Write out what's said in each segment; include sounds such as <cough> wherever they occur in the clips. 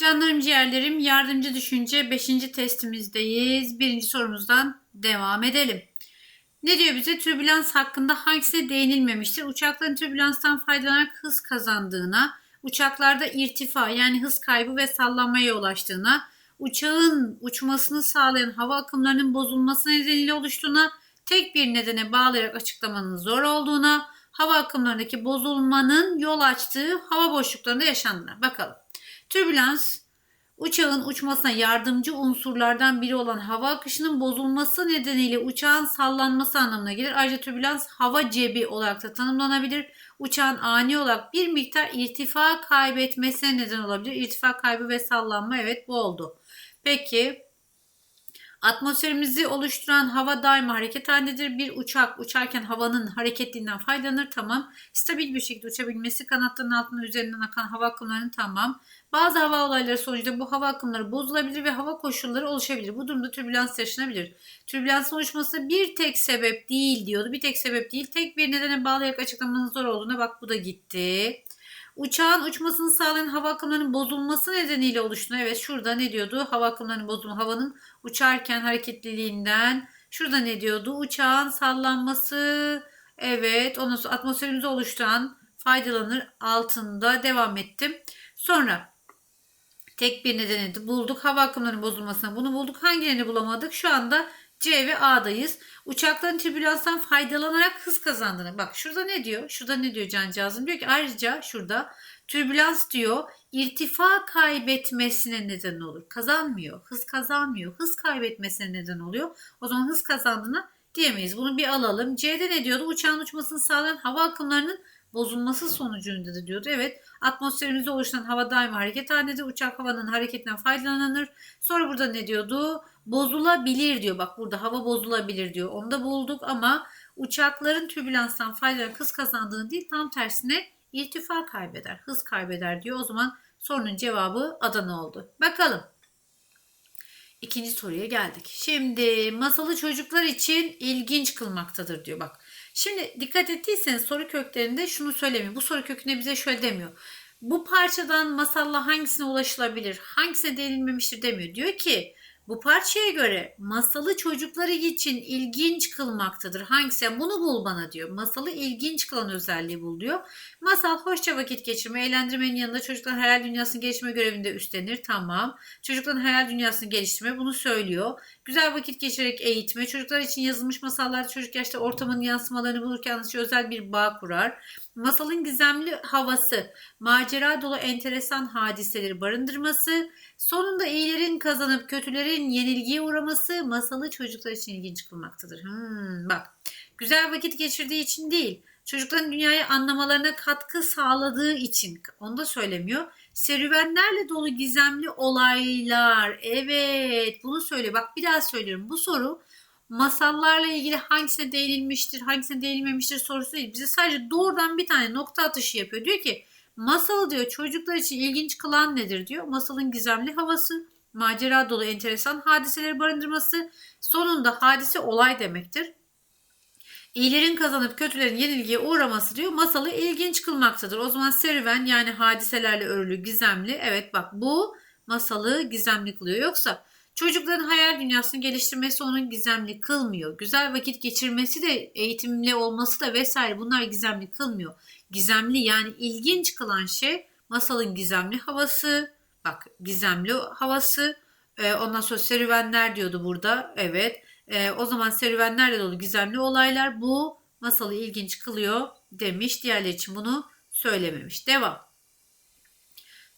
Canlarım ciğerlerim yardımcı düşünce 5. testimizdeyiz. Birinci sorumuzdan devam edelim. Ne diyor bize? Türbülans hakkında hangisine değinilmemiştir? Uçakların türbülanstan faydalanarak hız kazandığına, uçaklarda irtifa yani hız kaybı ve sallanmaya yol açtığına, uçağın uçmasını sağlayan hava akımlarının bozulması nedeniyle oluştuğuna, tek bir nedene bağlayarak açıklamanın zor olduğuna, hava akımlarındaki bozulmanın yol açtığı hava boşluklarında yaşandığına. Bakalım. Türbülans uçağın uçmasına yardımcı unsurlardan biri olan hava akışının bozulması nedeniyle uçağın sallanması anlamına gelir. Ayrıca türbülans hava cebi olarak da tanımlanabilir. Uçağın ani olarak bir miktar irtifa kaybetmesine neden olabilir. İrtifa kaybı ve sallanma evet bu oldu. Peki Atmosferimizi oluşturan hava daima hareket halindedir. Bir uçak uçarken havanın hareketliğinden faydalanır tamam. Stabil bir şekilde uçabilmesi kanatlarının altından üzerinden akan hava akımlarının tamam. Bazı hava olayları sonucunda bu hava akımları bozulabilir ve hava koşulları oluşabilir. Bu durumda türbülans yaşanabilir. Türbülansın oluşmasına bir tek sebep değil diyordu. Bir tek sebep değil. Tek bir nedene bağlayarak açıklamanın zor olduğuna bak bu da gitti. Uçağın uçmasını sağlayan hava akımlarının bozulması nedeniyle oluştuğunu. Evet şurada ne diyordu? Hava akımlarının bozulma havanın uçarken hareketliliğinden. Şurada ne diyordu? Uçağın sallanması. Evet ondan sonra atmosferimizi oluşturan faydalanır altında devam ettim. Sonra tek bir nedeni bulduk. Hava akımlarının bozulmasına bunu bulduk. Hangilerini bulamadık? Şu anda C ve A'dayız. Uçakların türbülanstan faydalanarak hız kazandığını. Bak şurada ne diyor? Şurada ne diyor cancağızım? Diyor ki ayrıca şurada türbülans diyor irtifa kaybetmesine neden olur. Kazanmıyor. Hız kazanmıyor. Hız kaybetmesine neden oluyor. O zaman hız kazandığını diyemeyiz. Bunu bir alalım. C'de ne diyordu? Uçağın uçmasını sağlayan hava akımlarının bozulması sonucunda da diyordu. Evet atmosferimizde oluşan hava daima hareket halindedir. Uçak havanın hareketinden faydalanır. Sonra burada ne diyordu? Bozulabilir diyor. Bak burada hava bozulabilir diyor. Onu da bulduk ama uçakların türbülanstan faydalanarak hız kazandığını değil tam tersine irtifa kaybeder, hız kaybeder diyor. O zaman sorunun cevabı Adana oldu. Bakalım. İkinci soruya geldik. Şimdi masalı çocuklar için ilginç kılmaktadır diyor bak. Şimdi dikkat ettiyseniz soru köklerinde şunu söylemiyor. Bu soru köküne bize şöyle demiyor. Bu parçadan masalla hangisine ulaşılabilir, hangisine değinilmemiştir demiyor. Diyor ki bu parçaya göre masalı çocukları için ilginç kılmaktadır. Hangisi? Yani bunu bul bana diyor. Masalı ilginç kılan özelliği bul diyor. Masal hoşça vakit geçirme, eğlendirmenin yanında çocukların hayal dünyasını geliştirme görevinde üstlenir. Tamam. Çocukların hayal dünyasını geliştirme bunu söylüyor. Güzel vakit geçirerek eğitme. Çocuklar için yazılmış masallarda çocuk yaşta ortamın yansımalarını bulurken özel bir bağ kurar. Masalın gizemli havası, macera dolu enteresan hadiseleri barındırması, sonunda iyilerin kazanıp kötülerin yenilgiye uğraması masalı çocuklar için ilginç kılmaktadır. Hmm, bak, güzel vakit geçirdiği için değil, çocukların dünyayı anlamalarına katkı sağladığı için, onu da söylemiyor. Serüvenlerle dolu gizemli olaylar, evet bunu söyle. Bak bir daha söylüyorum. Bu soru masallarla ilgili hangisine değinilmiştir, hangisine değinilmemiştir sorusu değil. Bize sadece doğrudan bir tane nokta atışı yapıyor. Diyor ki masalı diyor çocuklar için ilginç kılan nedir diyor. Masalın gizemli havası, macera dolu enteresan hadiseleri barındırması, sonunda hadise olay demektir. İyilerin kazanıp kötülerin yenilgiye uğraması diyor masalı ilginç kılmaktadır. O zaman serüven yani hadiselerle örülü gizemli. Evet bak bu masalı gizemli kılıyor. Yoksa Çocukların hayal dünyasını geliştirmesi onun gizemli kılmıyor. Güzel vakit geçirmesi de eğitimli olması da vesaire bunlar gizemli kılmıyor. Gizemli yani ilginç kılan şey masalın gizemli havası. Bak gizemli havası. Ee, ondan sonra serüvenler diyordu burada. Evet. Ee, o zaman serüvenlerle dolu gizemli olaylar bu masalı ilginç kılıyor demiş. Diğerleri için bunu söylememiş. Devam.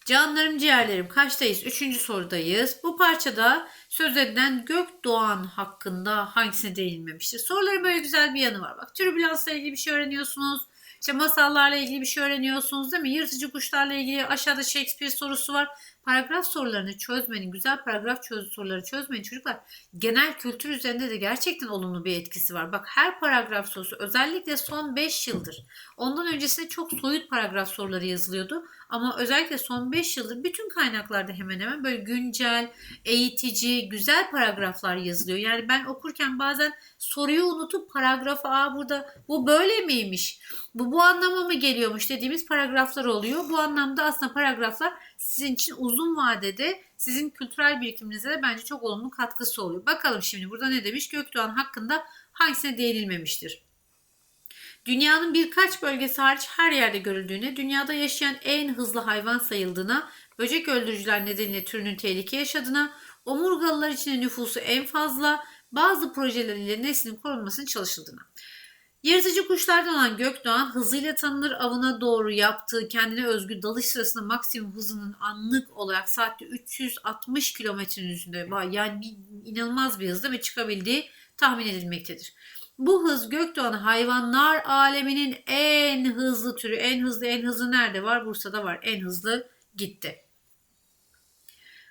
Canlarım ciğerlerim kaçtayız? Üçüncü sorudayız. Bu parçada söz edilen gök doğan hakkında hangisine değinilmemiştir? Soruların böyle güzel bir yanı var. Bak türbülansla ilgili bir şey öğreniyorsunuz. İşte masallarla ilgili bir şey öğreniyorsunuz değil mi? Yırtıcı kuşlarla ilgili aşağıda Shakespeare sorusu var. Paragraf sorularını çözmenin, güzel paragraf çöz soruları çözmenin çocuklar genel kültür üzerinde de gerçekten olumlu bir etkisi var. Bak her paragraf sorusu özellikle son 5 yıldır. Ondan öncesinde çok soyut paragraf soruları yazılıyordu. Ama özellikle son 5 yıldır bütün kaynaklarda hemen hemen böyle güncel, eğitici, güzel paragraflar yazılıyor. Yani ben okurken bazen soruyu unutup paragrafı aa burada bu böyle miymiş? Bu bu anlama mı geliyormuş dediğimiz paragraflar oluyor. Bu anlamda aslında paragraflar sizin için uzun vadede sizin kültürel birikiminize de bence çok olumlu katkısı oluyor. Bakalım şimdi burada ne demiş? Gökdoğan hakkında hangisine değinilmemiştir? Dünyanın birkaç bölgesi hariç her yerde görüldüğüne, dünyada yaşayan en hızlı hayvan sayıldığına, böcek öldürücüler nedeniyle türünün tehlike yaşadığına, omurgalılar için nüfusu en fazla, bazı projeler ile neslin korunmasının çalışıldığına. Yırtıcı kuşlardan olan gökdoğan hızıyla tanınır avına doğru yaptığı kendine özgü dalış sırasında maksimum hızının anlık olarak saatte 360 kilometrenin üzerinde yani inanılmaz bir hızda ve çıkabildiği tahmin edilmektedir. Bu hız gökdoğanı hayvanlar aleminin en hızlı türü. En hızlı en hızlı nerede var? Bursa'da var. En hızlı gitti.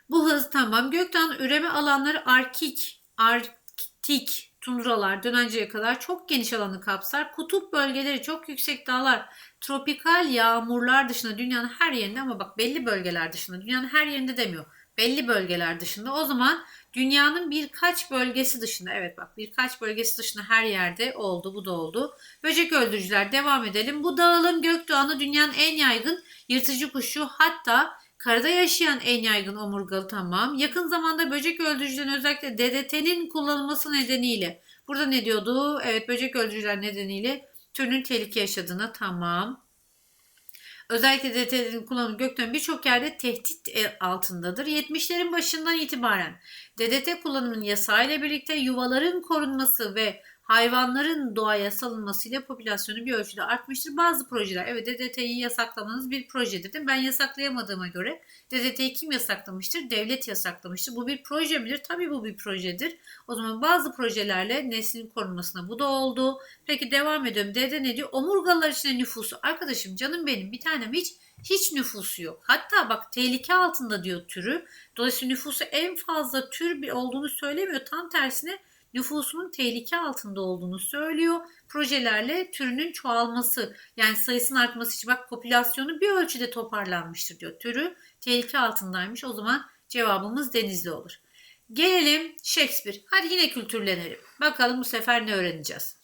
Bu hız tamam. Gökdoğan üreme alanları arkik, arktik tundralar dönenceye kadar çok geniş alanı kapsar. Kutup bölgeleri çok yüksek dağlar, tropikal yağmurlar dışında dünyanın her yerinde ama bak belli bölgeler dışında dünyanın her yerinde demiyor. Belli bölgeler dışında. O zaman Dünyanın birkaç bölgesi dışında evet bak birkaç bölgesi dışında her yerde oldu bu da oldu. Böcek öldürücüler devam edelim. Bu dağılım gökdoğanı dünyanın en yaygın yırtıcı kuşu hatta karada yaşayan en yaygın omurgalı tamam. Yakın zamanda böcek öldürücülerin özellikle DDT'nin kullanılması nedeniyle burada ne diyordu? Evet böcek öldürücüler nedeniyle türünün tehlike yaşadığına tamam. Özellikle DDT'nin kullanımı gökten birçok yerde tehdit e, altındadır. 70'lerin başından itibaren DDT kullanımının yasayla birlikte yuvaların korunması ve hayvanların doğaya salınmasıyla popülasyonu bir ölçüde artmıştır. Bazı projeler evet DDT'yi yasaklamanız bir projedir. Değil mi? Ben yasaklayamadığıma göre DDT'yi kim yasaklamıştır? Devlet yasaklamıştır. Bu bir proje midir? Tabii bu bir projedir. O zaman bazı projelerle neslin korunmasına bu da oldu. Peki devam ediyorum. DD ne diyor? Omurgalar içinde nüfusu. Arkadaşım canım benim bir tanem hiç hiç nüfusu yok. Hatta bak tehlike altında diyor türü. Dolayısıyla nüfusu en fazla tür bir olduğunu söylemiyor. Tam tersine nüfusunun tehlike altında olduğunu söylüyor. Projelerle türünün çoğalması yani sayısının artması için bak popülasyonu bir ölçüde toparlanmıştır diyor. Türü tehlike altındaymış. O zaman cevabımız denizli olur. Gelelim Shakespeare. Hadi yine kültürlenelim. Bakalım bu sefer ne öğreneceğiz?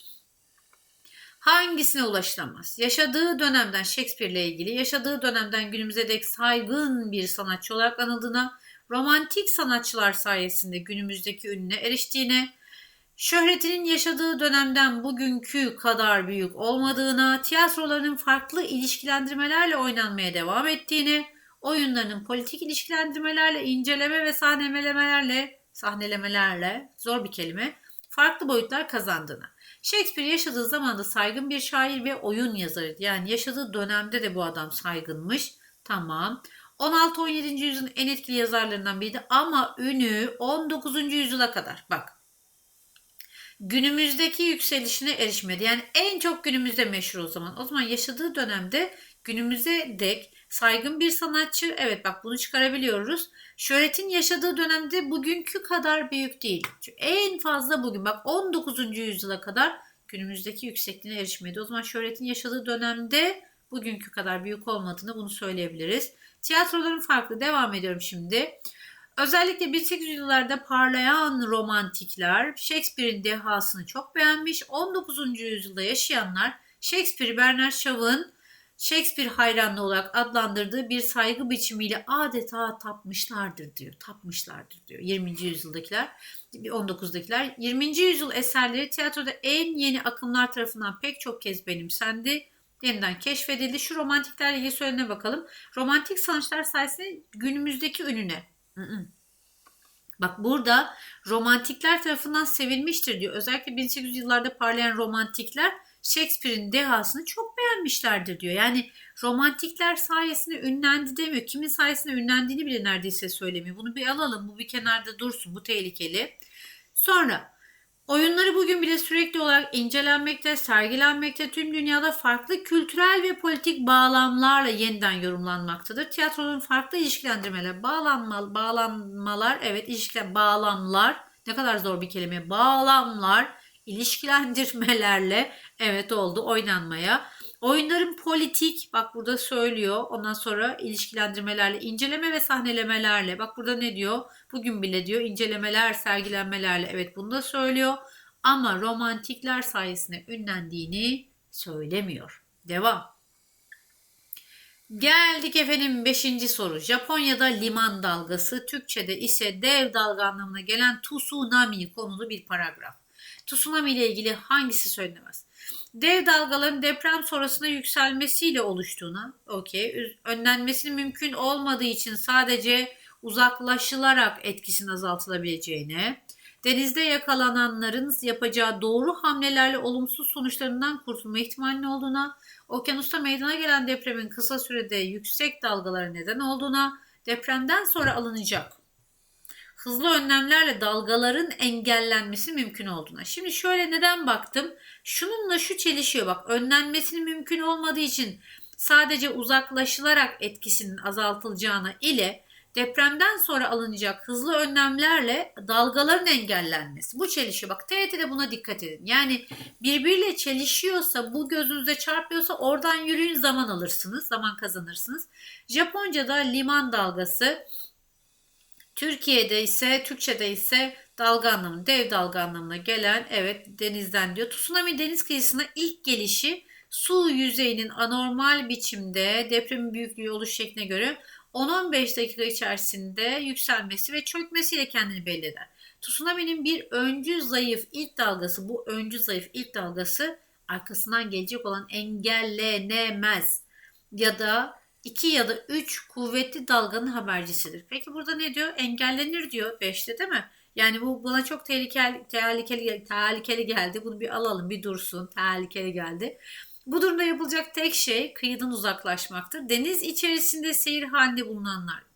Hangisine ulaşılamaz? Yaşadığı dönemden Shakespeare ile ilgili yaşadığı dönemden günümüze dek saygın bir sanatçı olarak anıldığına, romantik sanatçılar sayesinde günümüzdeki ününe eriştiğine, Şöhretinin yaşadığı dönemden bugünkü kadar büyük olmadığına, tiyatrolarının farklı ilişkilendirmelerle oynanmaya devam ettiğini, oyunlarının politik ilişkilendirmelerle, inceleme ve sahnelemelerle, sahnelemelerle, zor bir kelime, farklı boyutlar kazandığını. Shakespeare yaşadığı zamanda saygın bir şair ve oyun yazarıydı. Yani yaşadığı dönemde de bu adam saygınmış. Tamam. 16-17. yüzyılın en etkili yazarlarından biriydi ama ünü 19. yüzyıla kadar. Bak günümüzdeki yükselişine erişmedi. Yani en çok günümüzde meşhur o zaman. O zaman yaşadığı dönemde günümüze dek saygın bir sanatçı. Evet bak bunu çıkarabiliyoruz. Şöhretin yaşadığı dönemde bugünkü kadar büyük değil. Çünkü en fazla bugün bak 19. yüzyıla kadar günümüzdeki yüksekliğine erişmedi. O zaman şöhretin yaşadığı dönemde bugünkü kadar büyük olmadığını bunu söyleyebiliriz. Tiyatroların farklı. Devam ediyorum şimdi. Özellikle 1800'lerde parlayan romantikler Shakespeare'in dehasını çok beğenmiş. 19. yüzyılda yaşayanlar Shakespeare Bernard Shaw'ın Shakespeare hayranlığı olarak adlandırdığı bir saygı biçimiyle adeta tapmışlardır diyor. Tapmışlardır diyor 20. yüzyıldakiler, 19'dakiler. 20. yüzyıl eserleri tiyatroda en yeni akımlar tarafından pek çok kez benimsendi. Yeniden keşfedildi. Şu romantiklerle ilgili söylene bakalım. Romantik sanatçılar sayesinde günümüzdeki ününe Bak burada romantikler tarafından sevilmiştir diyor. Özellikle 1800 yıllarda parlayan romantikler Shakespeare'in dehasını çok beğenmişlerdir diyor. Yani romantikler sayesinde ünlendi demiyor. Kimin sayesinde ünlendiğini bile neredeyse söylemiyor. Bunu bir alalım. Bu bir kenarda dursun. Bu tehlikeli. Sonra Oyunları bugün bile sürekli olarak incelenmekte, sergilenmekte, tüm dünyada farklı kültürel ve politik bağlamlarla yeniden yorumlanmaktadır. Tiyatronun farklı ilişkilendirmeler, bağlanma, bağlanmalar, evet ilişkilen, bağlamlar, ne kadar zor bir kelime, bağlamlar, ilişkilendirmelerle evet oldu oynanmaya. Oyunların politik bak burada söylüyor. Ondan sonra ilişkilendirmelerle, inceleme ve sahnelemelerle. Bak burada ne diyor? Bugün bile diyor incelemeler, sergilenmelerle. Evet bunu da söylüyor. Ama romantikler sayesinde ünlendiğini söylemiyor. Devam. Geldik efendim 5. soru. Japonya'da liman dalgası, Türkçe'de ise dev dalga anlamına gelen tsunami konulu bir paragraf. Tsunami ile ilgili hangisi söylenemez? Dev dalgaların deprem sonrasında yükselmesiyle oluştuğuna, okey, önlenmesinin mümkün olmadığı için sadece uzaklaşılarak etkisinin azaltılabileceğine, denizde yakalananların yapacağı doğru hamlelerle olumsuz sonuçlarından kurtulma ihtimalinin olduğuna, okyanusta meydana gelen depremin kısa sürede yüksek dalgalara neden olduğuna, depremden sonra alınacak hızlı önlemlerle dalgaların engellenmesi mümkün olduğuna. Şimdi şöyle neden baktım? Şununla şu çelişiyor bak. Önlenmesinin mümkün olmadığı için sadece uzaklaşılarak etkisinin azaltılacağına ile depremden sonra alınacak hızlı önlemlerle dalgaların engellenmesi. Bu çelişiyor. Bak TYT'de buna dikkat edin. Yani birbiriyle çelişiyorsa, bu gözünüze çarpıyorsa oradan yürüyün zaman alırsınız, zaman kazanırsınız. Japonca'da liman dalgası, Türkiye'de ise, Türkçe'de ise dalga anlamında, dev dalga anlamına gelen evet denizden diyor. Tsunami deniz kıyısına ilk gelişi su yüzeyinin anormal biçimde depremin büyüklüğü oluş şekline göre 10-15 dakika içerisinde yükselmesi ve çökmesiyle kendini belli eder. Tsunami'nin bir öncü zayıf ilk dalgası, bu öncü zayıf ilk dalgası arkasından gelecek olan engellenemez ya da 2 ya da 3 kuvvetli dalganın habercisidir. Peki burada ne diyor? Engellenir diyor 5'te değil mi? Yani bu bana çok tehlikeli, tehlikeli, tehlikeli geldi. Bunu bir alalım, bir dursun. Tehlikeli geldi. Bu durumda yapılacak tek şey kıyıdan uzaklaşmaktır. Deniz içerisinde seyir halinde bulunanlar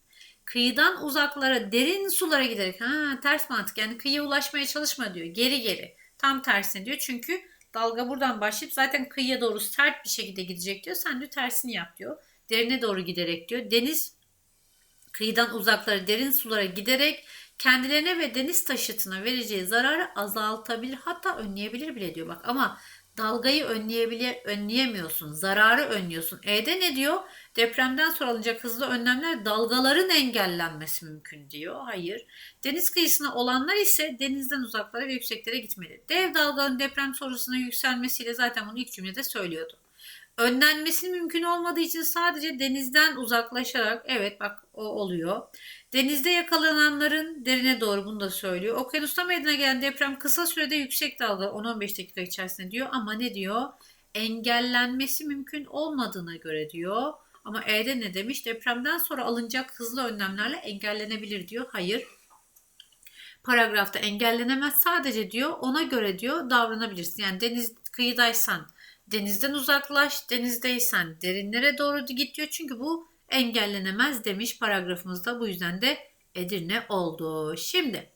kıyıdan uzaklara, derin sulara giderek ha ters mantık yani kıyıya ulaşmaya çalışma diyor. Geri geri. Tam tersine diyor. Çünkü dalga buradan başlayıp zaten kıyıya doğru sert bir şekilde gidecek diyor. Sen de tersini yap diyor. Derine doğru giderek diyor. Deniz kıyıdan uzaklara, derin sulara giderek kendilerine ve deniz taşıtına vereceği zararı azaltabilir hatta önleyebilir bile diyor bak ama dalgayı önleyebilir önleyemiyorsun zararı önlüyorsun. E'de ne diyor? Depremden sonra alınacak hızlı önlemler dalgaların engellenmesi mümkün diyor. Hayır. Deniz kıyısına olanlar ise denizden uzaklara ve yükseklere gitmeli. Dev dalganın deprem sonrasında yükselmesiyle zaten bunu ilk cümlede söylüyordu. Önlenmesi mümkün olmadığı için sadece denizden uzaklaşarak evet bak o oluyor. Denizde yakalananların derine doğru bunu da söylüyor. Okyanusta meydana gelen deprem kısa sürede yüksek dalga 10-15 dakika içerisinde diyor ama ne diyor? Engellenmesi mümkün olmadığına göre diyor. Ama E'de ne demiş? Depremden sonra alınacak hızlı önlemlerle engellenebilir diyor. Hayır. Paragrafta engellenemez sadece diyor ona göre diyor davranabilirsin. Yani deniz kıyıdaysan denizden uzaklaş, denizdeysen derinlere doğru git diyor. Çünkü bu engellenemez demiş paragrafımızda. Bu yüzden de Edirne oldu. Şimdi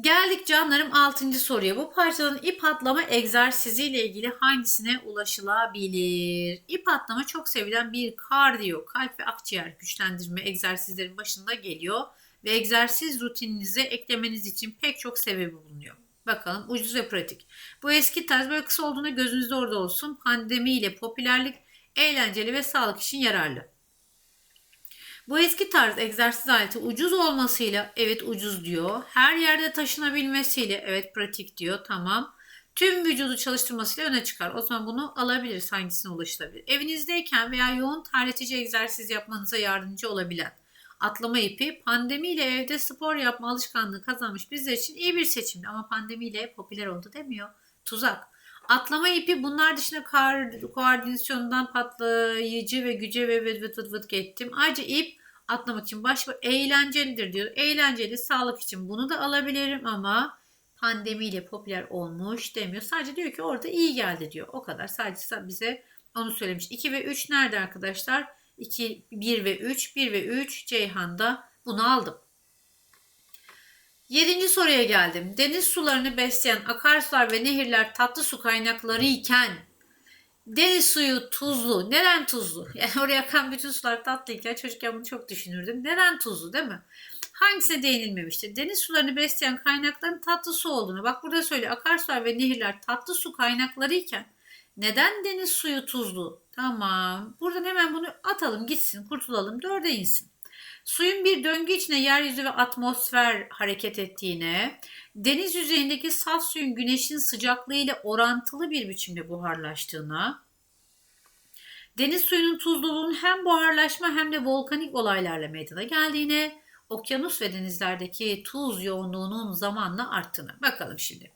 geldik canlarım 6. soruya. Bu parçadan ip atlama egzersiziyle ilgili hangisine ulaşılabilir? İp atlama çok sevilen bir kardiyo, kalp ve akciğer güçlendirme egzersizlerin başında geliyor ve egzersiz rutininize eklemeniz için pek çok sebebi bulunuyor. Bakalım ucuz ve pratik. Bu eski tarz böyle kısa olduğunda gözünüzde orada olsun. Pandemiyle popülerlik, eğlenceli ve sağlık için yararlı. Bu eski tarz egzersiz aleti ucuz olmasıyla evet ucuz diyor. Her yerde taşınabilmesiyle evet pratik diyor. Tamam. Tüm vücudu çalıştırmasıyla öne çıkar. O zaman bunu alabiliriz hangisine ulaşılabilir. Evinizdeyken veya yoğun terletici egzersiz yapmanıza yardımcı olabilen atlama ipi pandemiyle evde spor yapma alışkanlığı kazanmış bizler için iyi bir seçimdi ama pandemiyle popüler oldu demiyor. Tuzak. Atlama ipi bunlar dışında koordinasyondan patlayıcı ve güce ve vıt vıt vıt vıt gittim. Ayrıca ip atlamak için başka eğlencelidir diyor. Eğlenceli sağlık için bunu da alabilirim ama pandemiyle popüler olmuş demiyor. Sadece diyor ki orada iyi geldi diyor. O kadar. Sadece bize onu söylemiş. 2 ve 3 nerede arkadaşlar? 2, 1 ve 3. 1 ve 3 Ceyhan'da bunu aldım. Yedinci soruya geldim. Deniz sularını besleyen akarsular ve nehirler tatlı su kaynakları iken deniz suyu tuzlu. Neden tuzlu? <laughs> Yani oraya akan bütün sular tatlıyken çocukken bunu çok düşünürdüm. Neden tuzlu değil mi? Hangisine değinilmemiştir? Deniz sularını besleyen kaynakların tatlı su olduğunu. Bak burada söylüyor. Akarsular ve nehirler tatlı su kaynakları iken Neden deniz suyu tuzlu? Tamam. Buradan hemen bunu atalım gitsin kurtulalım. Dörde insin. Suyun bir döngü içine yeryüzü ve atmosfer hareket ettiğine, deniz yüzeyindeki saf suyun güneşin sıcaklığı ile orantılı bir biçimde buharlaştığına, deniz suyunun tuzluluğunun hem buharlaşma hem de volkanik olaylarla meydana geldiğine, okyanus ve denizlerdeki tuz yoğunluğunun zamanla arttığına. Bakalım şimdi.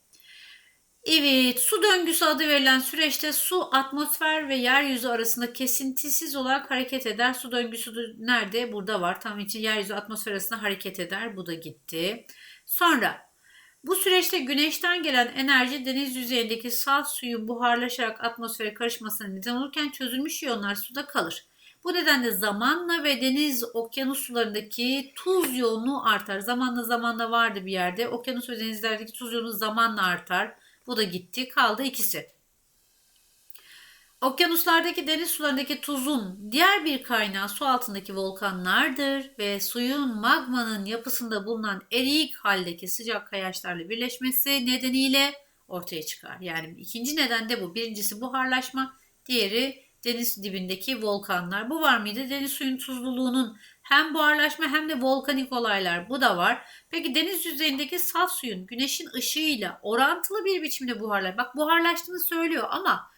Evet, su döngüsü adı verilen süreçte su atmosfer ve yeryüzü arasında kesintisiz olarak hareket eder. Su döngüsü de nerede? Burada var. Tam için yeryüzü atmosfer arasında hareket eder. Bu da gitti. Sonra bu süreçte güneşten gelen enerji deniz yüzeyindeki saf suyun buharlaşarak atmosfere karışmasına neden olurken çözülmüş iyonlar suda kalır. Bu nedenle zamanla ve deniz okyanus sularındaki tuz yoğunluğu artar. Zamanla zamanla vardı bir yerde. Okyanus ve denizlerdeki tuz yoğunluğu zamanla artar. Bu da gitti. Kaldı ikisi. Okyanuslardaki deniz sularındaki tuzun diğer bir kaynağı su altındaki volkanlardır ve suyun magmanın yapısında bulunan eriyik haldeki sıcak kayaçlarla birleşmesi nedeniyle ortaya çıkar. Yani ikinci neden de bu. Birincisi buharlaşma, diğeri deniz dibindeki volkanlar. Bu var mıydı? Deniz suyun tuzluluğunun hem buharlaşma hem de volkanik olaylar. Bu da var. Peki deniz yüzeyindeki saf suyun güneşin ışığıyla orantılı bir biçimde buharlar. Bak buharlaştığını söylüyor ama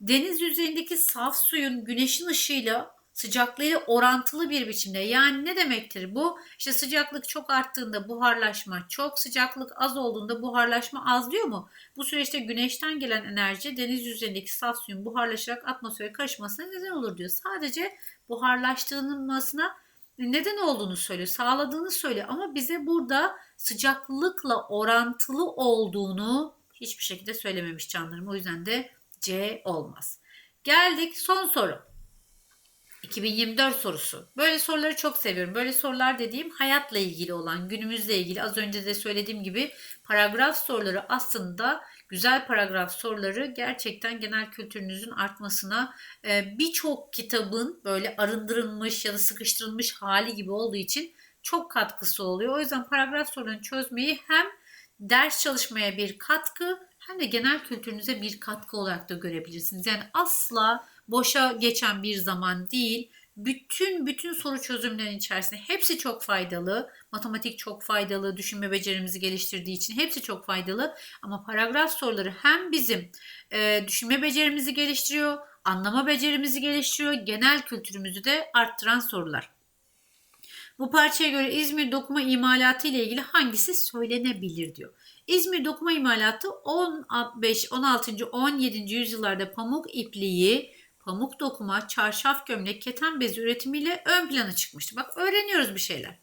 deniz yüzeyindeki saf suyun güneşin ışığıyla sıcaklığıyla orantılı bir biçimde. Yani ne demektir bu? İşte sıcaklık çok arttığında buharlaşma çok, sıcaklık az olduğunda buharlaşma az diyor mu? Bu süreçte güneşten gelen enerji deniz yüzeyindeki saf suyun buharlaşarak atmosfere karışmasına neden olur diyor. Sadece buharlaştırılmasına neden olduğunu söylüyor, sağladığını söylüyor ama bize burada sıcaklıkla orantılı olduğunu hiçbir şekilde söylememiş canlarım. O yüzden de C olmaz. Geldik son soru. 2024 sorusu. Böyle soruları çok seviyorum. Böyle sorular dediğim hayatla ilgili olan, günümüzle ilgili. Az önce de söylediğim gibi paragraf soruları aslında güzel paragraf soruları gerçekten genel kültürünüzün artmasına e, birçok kitabın böyle arındırılmış ya da sıkıştırılmış hali gibi olduğu için çok katkısı oluyor. O yüzden paragraf sorularını çözmeyi hem ders çalışmaya bir katkı hem de genel kültürünüze bir katkı olarak da görebilirsiniz. Yani asla boşa geçen bir zaman değil. Bütün bütün soru çözümlerinin içerisinde hepsi çok faydalı. Matematik çok faydalı, düşünme becerimizi geliştirdiği için hepsi çok faydalı. Ama paragraf soruları hem bizim e, düşünme becerimizi geliştiriyor, anlama becerimizi geliştiriyor, genel kültürümüzü de arttıran sorular. Bu parçaya göre İzmir dokuma imalatı ile ilgili hangisi söylenebilir diyor. İzmir dokuma imalatı 15, 16. 17. yüzyıllarda pamuk ipliği, pamuk dokuma, çarşaf gömlek, keten bezi üretimiyle ön plana çıkmıştı. Bak öğreniyoruz bir şeyler.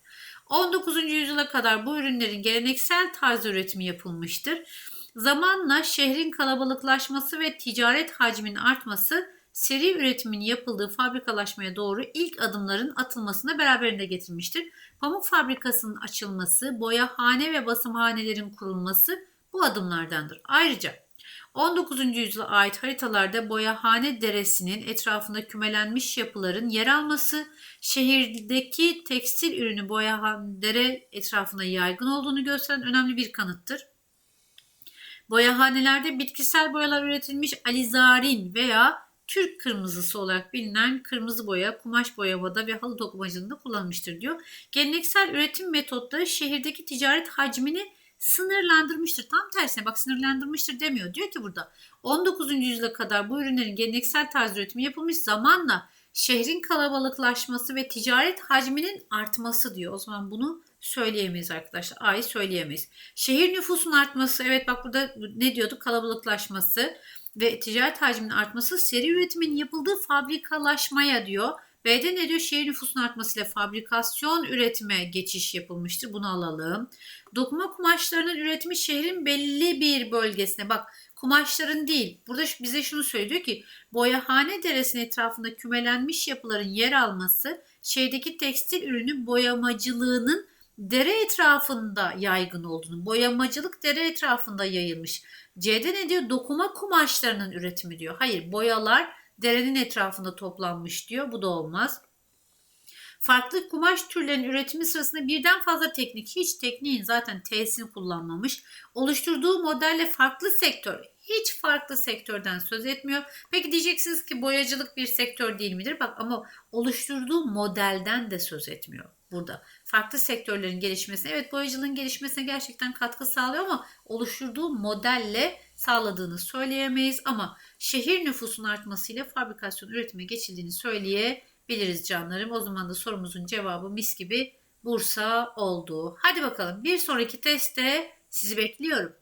19. yüzyıla kadar bu ürünlerin geleneksel tarz üretimi yapılmıştır. Zamanla şehrin kalabalıklaşması ve ticaret hacminin artması seri üretimin yapıldığı fabrikalaşmaya doğru ilk adımların atılmasını beraberinde getirmiştir. Pamuk fabrikasının açılması, boyahane ve basımhanelerin kurulması bu adımlardandır. Ayrıca 19. yüzyıla ait haritalarda Boyahane Deresi'nin etrafında kümelenmiş yapıların yer alması, şehirdeki tekstil ürünü Boyahane Dere etrafında yaygın olduğunu gösteren önemli bir kanıttır. Boyahanelerde bitkisel boyalar üretilmiş alizarin veya Türk kırmızısı olarak bilinen kırmızı boya, kumaş boyamada ve halı dokumacılığında kullanılmıştır diyor. Geleneksel üretim metotları şehirdeki ticaret hacmini sınırlandırmıştır. Tam tersine bak sınırlandırmıştır demiyor. Diyor ki burada 19. yüzyıla kadar bu ürünlerin geleneksel tarz üretimi yapılmış zamanla şehrin kalabalıklaşması ve ticaret hacminin artması diyor. O zaman bunu söyleyemeyiz arkadaşlar. A'yı söyleyemeyiz. Şehir nüfusun artması evet bak burada ne diyorduk kalabalıklaşması ve ticaret hacminin artması seri üretimin yapıldığı fabrikalaşmaya diyor. B'de ne diyor? Şehir nüfusunun artmasıyla fabrikasyon üretime geçiş yapılmıştır. Bunu alalım. Dokuma kumaşlarının üretimi şehrin belli bir bölgesine. Bak kumaşların değil. Burada bize şunu söylüyor ki boyahane deresinin etrafında kümelenmiş yapıların yer alması şehirdeki tekstil ürünü boyamacılığının dere etrafında yaygın olduğunu, boyamacılık dere etrafında yayılmış. C'de ne diyor? Dokuma kumaşlarının üretimi diyor. Hayır, boyalar derenin etrafında toplanmış diyor. Bu da olmaz. Farklı kumaş türlerinin üretimi sırasında birden fazla teknik, hiç tekniğin zaten T'sini kullanmamış, oluşturduğu modelle farklı sektör, hiç farklı sektörden söz etmiyor. Peki diyeceksiniz ki boyacılık bir sektör değil midir? Bak ama oluşturduğu modelden de söz etmiyor burada. Farklı sektörlerin gelişmesine, evet boyacılığın gelişmesine gerçekten katkı sağlıyor ama oluşturduğu modelle sağladığını söyleyemeyiz. Ama şehir nüfusunun artmasıyla fabrikasyon üretime geçildiğini söyleyebiliriz canlarım. O zaman da sorumuzun cevabı mis gibi Bursa oldu. Hadi bakalım bir sonraki testte sizi bekliyorum.